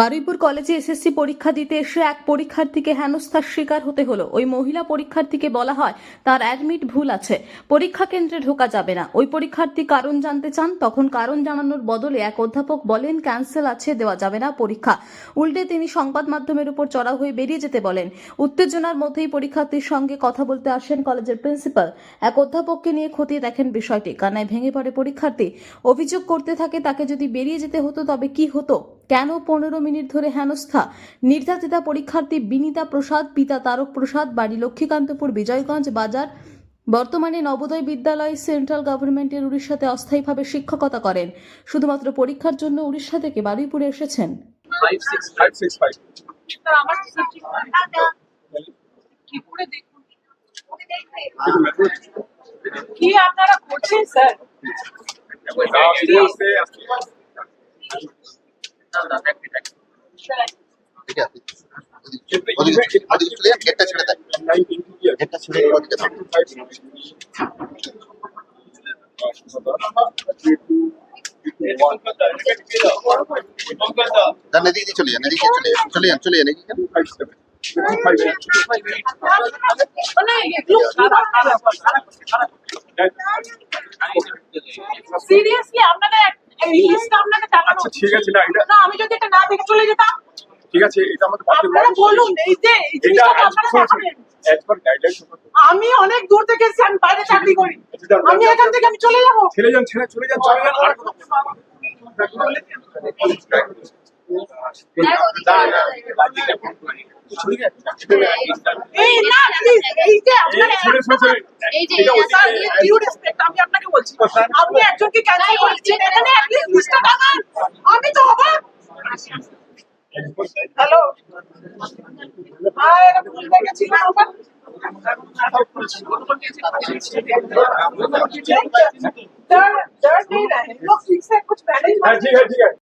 বারুইপুর কলেজে এসএসসি পরীক্ষা দিতে এসে এক পরীক্ষার্থীকে হেনস্থার শিকার হতে হলো। ওই মহিলা পরীক্ষার্থীকে বলা হয়, তার অ্যাডমিট ভুল আছে। পরীক্ষা কেন্দ্রে ঢোকা যাবে না। ওই পরীক্ষার্থী কারণ জানতে চান, তখন কারণ জানানোর বদলে এক অধ্যাপক বলেন, ক্যান্সেল আছে, দেওয়া যাবে না পরীক্ষা। উল্টে তিনি সংবাদ মাধ্যমের উপর চড়া হয়ে বেরিয়ে যেতে বলেন। উত্তেজনার মধ্যেই পরীক্ষার্থীর সঙ্গে কথা বলতে আসেন কলেজের প্রিন্সিপাল। এক অধ্যাপককে নিয়ে খতিয়ে দেখেন বিষয়টি। কান্নায় ভেঙে পড়ে পরীক্ষার্থী। অভিযোগ করতে থাকে, তাকে যদি বেরিয়ে যেতে হতো, তবে কি হতো? কেন পনেরো মিনিট ধরে হেনস্থা নির্যাতিতা পরীক্ষার্থী বিনিতা প্রসাদ পিতা তারক প্রসাদ বাড়ি লক্ষ্মীকান্তপুর বিজয়গঞ্জ বাজার বর্তমানে নবোদয় বিদ্যালয় সেন্ট্রাল গভর্নমেন্টের উড়িষ্যাতে অস্থায়ীভাবে শিক্ষকতা করেন শুধুমাত্র পরীক্ষার জন্য উড়িষ্যা থেকে বারুইপুরে এসেছেন কি আপনারা করছেন স্যার ঠিক আছে ওদিকে ওদিকে চলে যান গেটটা ছেড়ে দেন গেটটা ছেড়ে ওদিকে দাও। যান এদিকে দিয়ে চলে যান এদিকে চলে যান চলে যান চলে এই লিস্টটা টাকানো আচ্ছা ঠিক আছে না এটা না আমি যদি এটা না দেখে চলে যেতাম ঠিক আছে এটা আমাদের পার্টি আপনারা বলুন এই যে এটা জিনিসটা আপনারা দেখাবেন। অ্যাজ পার গাইডলাইন আমি অনেক দূর থেকে এসেছি আমি বাইরে চাকরি করি। আমি এখান থেকে আমি চলে যাব? ছেড়ে যান ছেড়ে চলে যান চলে যান আর এই না এই যে আপনারা এই যে এটা স্যার ডিউ রেসপেক্ট আমি আপনাকে আপনি একজনকে ক্যান্সেল করছেন এখানে অ্যাটলিস্ট লিস্টটা টাকান আমি তো অবাক হ্যালো হ্যাঁ এটা ভুল দেখেছিল আমার डर डर नहीं रहे लोग ठीक से कुछ मैनेज হ্যাঁ ঠিক আছে ঠিক আছে